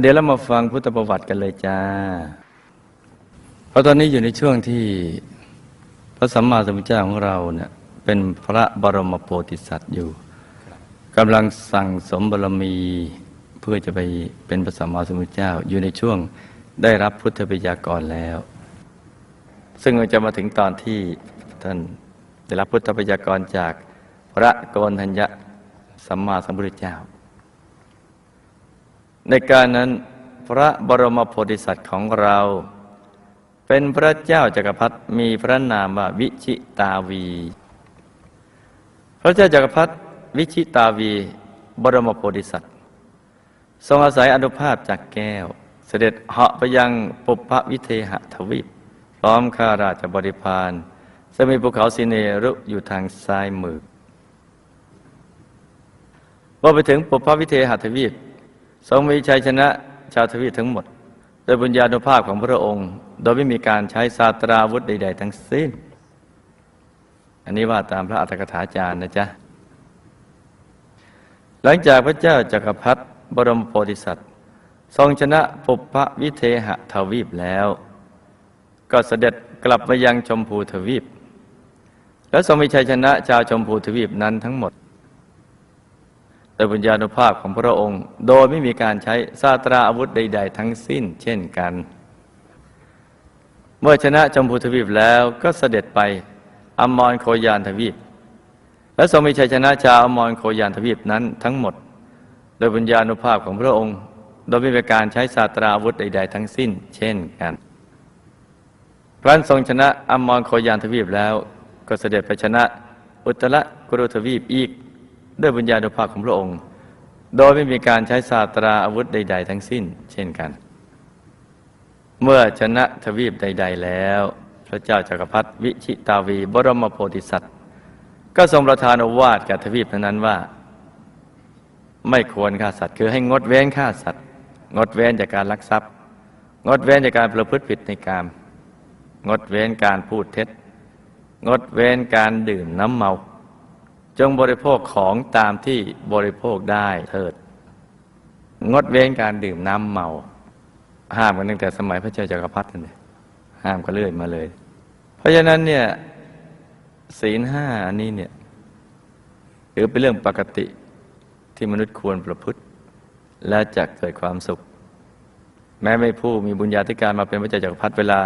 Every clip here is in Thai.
เดี๋ยวเรามาฟังพุทธประวัติกันเลยจ้า เพราะตอนนี้อยู่ในช่วงที่พระสัมมาสัมพุทธเจ้าของเราเนี่ยเป็นพระบรมโพธิสัตว์อยู่กำลังสั่งสมบารมีเพื่อจะไปเป็นพระสัมมาสัมพุทธเจ้าอยู่ในช่วงได้รับพุทธปิยากรแล้ว ซึ่งจะมาถึงตอนที่ท่านได้รับพุทธปิยากรจากพระโกนทัญญะสัมมาสัมพุทธเจ้า ในการนั้นพระบรมโพธิสัตว์ของเรา เป็นพระเจ้าจักรพรรดิมีพระนามว่าวิชิตาวี พระเจ้าจักรพรรดิวิชิตาวี บรมโพธิสัตว์ ทรงอาศัยอนุภาพจากแก้ว เสด็จเหาะไปยังปุพพวิเทหทวีป พร้อมข้าราชบริพารซึ่งมีภูเขาสิเนรุอยู่ทางซ้ายมือพอไปถึงปุพพวิเทหทวีป ทรงมีชัยชนะชาวทวีปทั้งหมด โดยบุญญาณุภาพของพระองค์ โดยไม่มีการใช้ศาสตราวุธใด ๆ ทั้งสิ้น อันนี้ว่าตามพระอัตถกถาจารย์นะจ๊ะ หลังจากพระเจ้าจักรพรรดิบรมโพธิสัตว์ ทรงชนะปุพพวิเทหทวีปแล้ว ก็เสด็จกลับมายังชมพูทวีป และทรงมีชัยชนะชาวชมพูทวีปนั้นทั้งหมด โดยบุญญาณุภาพของพระองค์ โดยไม่มีการใช้ซาตราอาวุธใด ๆ ทั้งสิ้น เช่นกัน เมื่อชนะชมพูทวีปแล้วก็เสด็จไปอมรโคยานทวีป และทรงมีชัยชนะชาวอมรโคยานทวีปนั้นทั้งหมด โดยบุญญาณุภาพของพระองค์ โดยไม่มีการใช้ศาตราอาวุธใด ๆ ทั้งสิ้น เช่นกันครั้นทรงชนะอมรโคยานทวีปแล้ว ก็เสด็จไปชนะอุตรกุรุทวีปอีก ด้วยบุญญาณุภาพของพระองค์ โดยไม่มีการใช้ศาสตราอาวุธใด ๆ ทั้งสิ้น เช่นกัน เมื่อชนะทวีปใด ๆ แล้ว พระเจ้าจักรพรรดิวิชิตาวีบรมโพธิสัตว์ ก็ทรงประทานอวาทแก่ทวีปนั้นว่า ไม่ควรฆ่าสัตว์ คือให้งดเว้นฆ่าสัตว์ งดเว้นจากการลักทรัพย์ งดเว้นจากการประพฤติผิดในกามงดเว้นการพูดเท็จ งดเว้นการดื่มน้ำเมา จงบริโภคของตามที่บริโภคได้เถิด งดเว้นการดื่มน้ำเมา ห้ามกันตั้งแต่สมัยพระเจ้าจักรพรรดิเลยห้ามก็เลื่อยมาเลย เพราะฉะนั้นเนี่ยศีลห้าอันนี้เนี่ยถือเป็นเรื่องปกติที่มนุษย์ควรประพฤติ และจะเกิดความสุข แม้ไม่ผู้มีบุญญาธิการมาเป็นพระเจ้าจักรพรรดิเวลา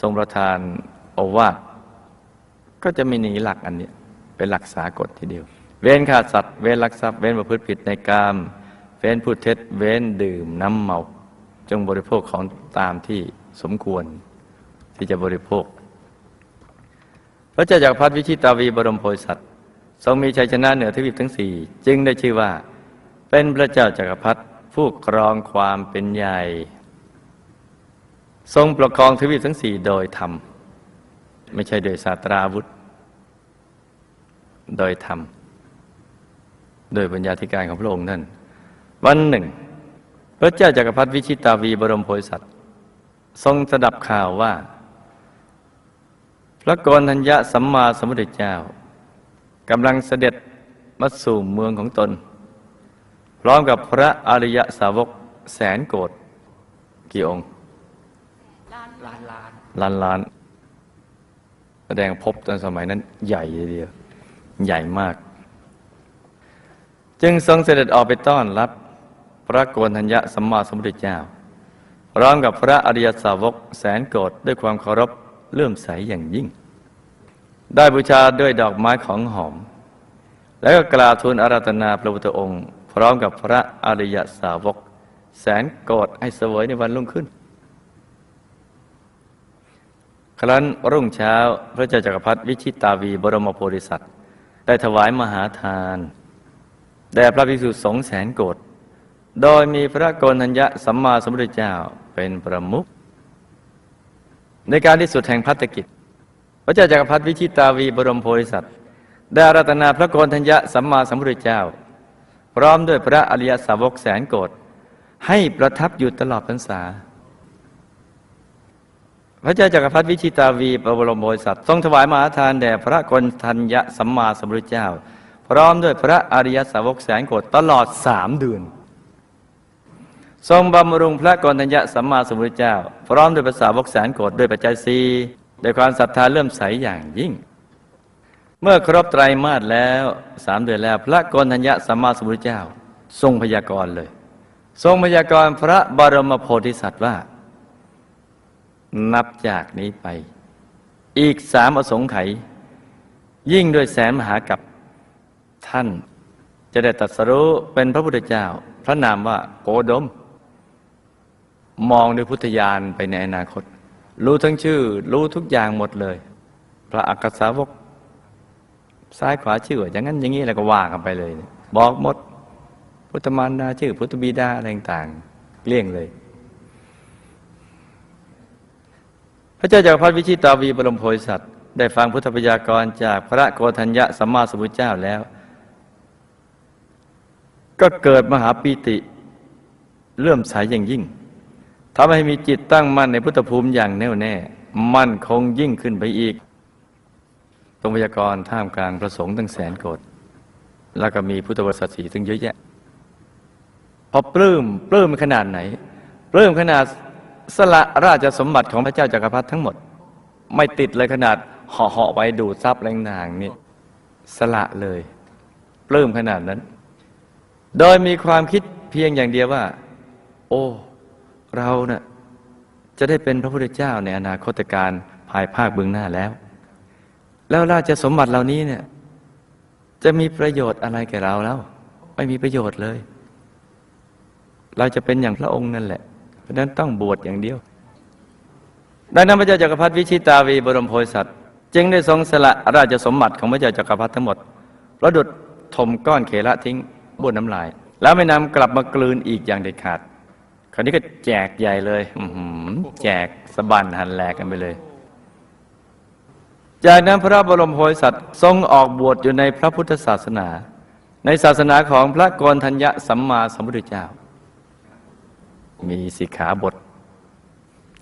ทรงประทานโอวาทก็จะไม่หนีหลักอันเนี้ย เป็นหลักสากลทีเดียว เว้นฆ่าสัตว์ เว้นลักทรัพย์ เว้นประพฤติผิดในกาม เว้นพูดเท็จ เว้นดื่มน้ำเมา จงบริโภคของตามที่สมควรที่จะบริโภค พระเจ้าจากรพรรดิวิชิตาวีบรมโพธิสัตว์ทรงมีชัยชนะเหนือทวีปทั้งสี่จึงได้ชื่อว่า เป็นพระเจ้าจากักรพรรดิผู้ครองความเป็นใหญ่ ทรงปกครองทวีปทั้งสี่โดยธรรม ไม่ใช่โดยศาสตราวุธ โดยธรรม โดยปัญญาธิการของพระองค์นั่นวันหนึ่ง พระเจ้าจากักรพรรดิวิชิตาวีบรมโพธิสัตว์ทรงสดับข่าวว่า พระโกนทัญญะสัมมาสัมพุทธเจ้ากำลังเสด็จมาสู่เมืองของตน พร้อมกับพระอริยสาวกแสนโกรธกี่องค์ ล้านล้านล้านล้านแสดงพบตอนสมัยนั้นใหญ่ทีเดียว ใหญ่มาก จึงทรงเสด็จออกไปต้อนรับ พระโกนทัญญะสัมมาสัมพุทธเจ้าพร้อมกับพระอริยสาวกแสนโกรธด้วยความเคารพเลื่อมใสอย่างยิ่ง ได้บูชาด้วยดอกไม้ของหอม แล้วก็กราบทูลอาราธนาพระพุทธองค์ พร้อมกับพระอริยสาวก แสนโกรธให้เสวยในวันรุ่งขึ้น ครั้นรุ่งเช้าพระเจ้าจักรพรรดิวิชิตาวีบรมโพธิสัตว์ ได้ถวายมหาทานแด่พระภิกษุสงฆ์แสนโกรธโดยมีพระโกนัญญะสัมมาสัมพุทธเจ้าเป็นประมุขในการที่สุดแห่งพัฒกิจ พระเจ้าจักรพรรดิวิชิตาวีบรมโพธิสัตว์ได้อารัตนาพระโกนัญญะสัมมาสัมพุทธเจ้า พร้อมด้วยพระอริยสาวกแสนโกรธให้ประทับอยู่ตลอดพรรษา พระเจ้าจักรพรรดิวิชิตาวีบรมโพธิสัตว์ทรงถวายมหาทานแด่พระกนทัญญะสัมมาสัมพุทธเจ้า พร้อมด้วยพระอริยสาวกแสนโกรธตลอดสามเดือน ทรงบำรุงพระกรณยสัมมาสัมพุทธเจ้า พร้อมด้วยภาษาวกแสารโกรธด้วยปัจจัยสีด้วยความศรัทธาเลื่อมใสอย่างยิ่ง เมื่อครบไตรมาสแล้วสามเดือนแล้วพระกรณยสัมมาสัมพุทธเจ้า ทรงพยากรณ์เลย ทรงพยากรณ์พระบรมโพธิสัตว์ว่า นับจากนี้ไป อีกสามอสงไขยยิ่งด้วยแสนมหากับท่าน จะได้ตรัสรู้เป็นพระพุทธเจ้า พระนามว่าโกดม มองด้วยพุทธญาณไปในอนาคต รู้ทั้งชื่อ รู้ทุกอย่างหมดเลย พระอักษาวก ซ้ายขวาชื่ออย่างนั้นอย่างนี้แล้วก็ว่ากันไปเลย บอกหมด พุทธมารดาชื่อพุทธบิดาอะไรต่างเกลี้ยงเลย พระเจ้าจากรพรรดิวิชิตาวีบรมโพธิสัตว์ได้ฟังพุทธพยากรณ์จากพระโกฏัญญะสัมมาสัมพุทธเจ้าแล้ว ก็เกิดมหาปีติเลื่อมใสอย่างยิ่งทำให้มีจิตตั้งมั่นในพุทธภูมิอย่างแน่วแน่ มั่นคงยิ่งขึ้นไปอีกตรงพยากรณ์ท่ามกลางประสงค์ตั้งแสนโกรธแล้วก็มีพุทธบริษัทสีถึงเยอะแยะพอปลื้มปลื้มขนาดไหนปลื้มขนาด สละราชสมบัติของพระเจ้าจากักรพรรดิทั้งหมด ไม่ติดเลยขนาดห่อห่อๆไว้ดูทรัพย์แรงนางนี่สละเลยปลื้มขนาดนั้น โดยมีความคิดเพียงอย่างเดียวว่า โอ้เราเนะ่ะจะได้เป็นพระพุทธเจ้าในอนาคตการภายภาคเบื้องหน้าแล้ว แล้วราชสมบัติเหล่านี้เนี่ยจะมีประโยชน์อะไรแก่เราแล้ว ไม่มีประโยชน์เลย เราจะเป็นอย่างพระองค์นั่นแหละ เพราะนั้นต้องบวชอย่างเดียว ดังนั้นพระเจ้าจักรพรรดิวิชิตาวีบรมโพธิสัตว์จึงได้ทรงสละราชสมบัติของพระเจ้าจักรพรรดิทั้งหมดประดุดถมก้อนเขละทิ้งบนน้ำลาย แล้วไม่นำกลับมากลืนอีกอย่างเด็ดขาด คราวนี้ก็แจกใหญ่เลยแจกสะบันหันแหลกกันไปเลย จากนั้นพระบรมโพธิสัตว์ทรงออกบวชอยู่ในพระพุทธศาสนา ในศาสนาของพระโกนทัญญะสัมมาสัมพุทธเจ้า มีสิกขาบท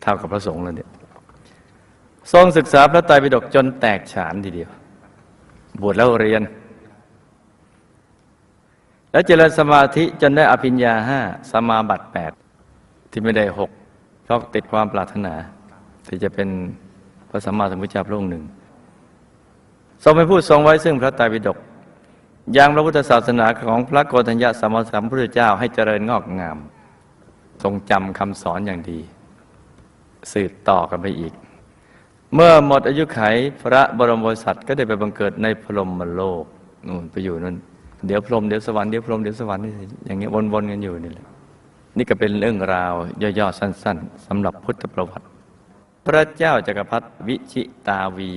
เท่ากับพระสงฆ์แล้วเนี่ยทรงศึกษาพระไตรปิฎกจนแตกฉานทีเดียว บวชแล้วเรียน แล้วเจริญสมาธิจนได้อภิญญาห้าสมาบัติแปดที่ไม่ได้หกเพราะติดความปรารถนา ที่จะเป็นพระสัมมาสัมพุทธเจ้าพระองค์หนึ่ง ทรงเป็นผู้ทรงไว้ซึ่งพระไตรปิฎกยังพระพุทธศาสนาของพระโกฏัญญะสัมมาสัมพุทธเจ้าให้เจริญงอกงาม ทรงจำคำสอนอย่างดี สืบต่อกันไปอีก เมื่อหมดอายุไขพระบรมโพธิสัตว์ก็ได้ไปบังเกิดในพรหมโลกนู่นไปอยู่นั่นเดี๋ยวพรหมเดี๋ยวสวรรค์เดี๋ยวพรหมเดี๋ยวสวรรค์อย่างเงี้ยวนๆกันอยู่นี่แหละนี่ก็เป็นเรื่องราวย่อๆสั้น ๆสำหรับพุทธประวัติ พระเจ้าจักรพรรดิวิชิตาวี